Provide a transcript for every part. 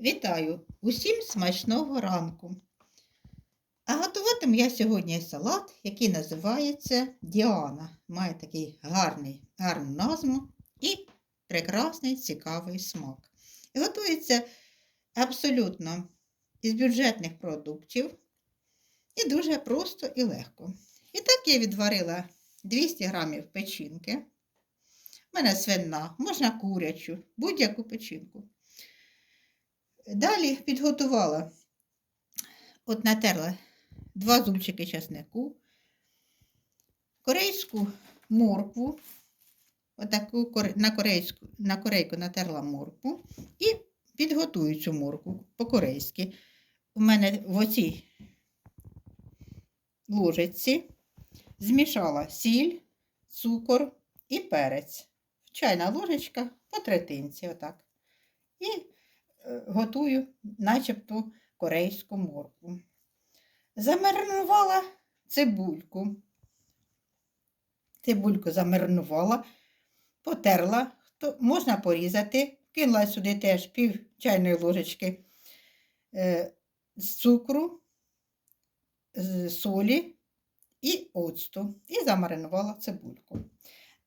Вітаю! Усім смачного ранку! А готуватиму я сьогодні салат, який називається Діана. Має такий гарний, гарну назву і прекрасний цікавий смак. Готується абсолютно із бюджетних продуктів і дуже просто і легко. І так я відварила 200 грамів печінки. У мене свинна, можна курячу, будь-яку печінку. Далі підготувала, от натерла два зубчики часнику, корейську моркву, отаку на, корейську, на корейку натерла моркву і підготую цю моркву по-корейськи. У мене в оцій ложечці змішала сіль, цукор і перець. Чайна ложечка по третинці, отак. І готую начебто корейську моркву. Замаринувала цибульку. Цибульку замаринувала, потерла, то можна порізати, кинула сюди теж пів чайної ложечки е, з цукру, з солі і оцту. І замаринувала цибульку.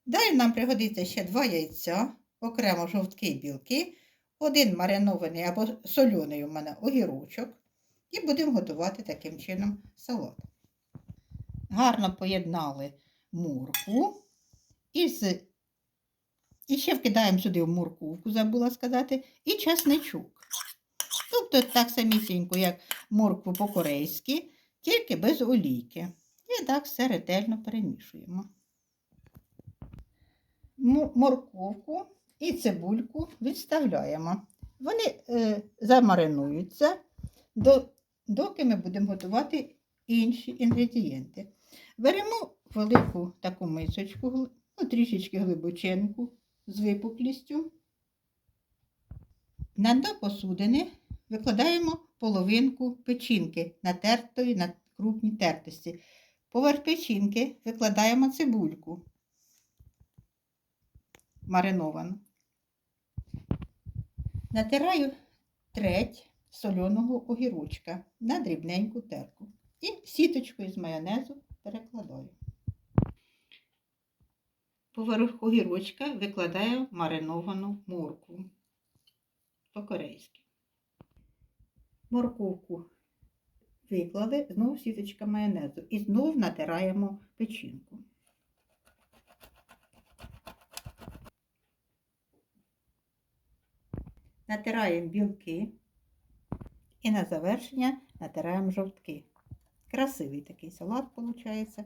Далі нам пригодиться ще два яйця, окремо жовтки і білки один маринований або соляний у мене огірочок. І будемо готувати таким чином салат. Гарно поєднали моркву із, і ще вкидаємо сюди в морковку, забула сказати, і часничок. Тобто так самісінько, як моркву по-корейськи, тільки без олійки. І так все ретельно перемішуємо. Морковку і цибульку відставляємо. Вони е, замаринуються, до, доки ми будемо готувати інші інгредієнти. Беремо велику таку мисочку, ну, трішечки глибоченку з випуклістю. На дно посудини викладаємо половинку печінки, натертої на крупній тертості. Поверх печінки викладаємо цибульку мариновану. Натираю треть соляного огірочка на дрібненьку терку. І сіточкою з майонезу перекладаю. Поверх огірочка викладаю мариновану моркву по-корейськи. Морковку виклали, знову сіточка майонезу. І знову натираємо печінку. Натираємо білки і на завершення натираємо жовтки. Красивий такий салат виходить.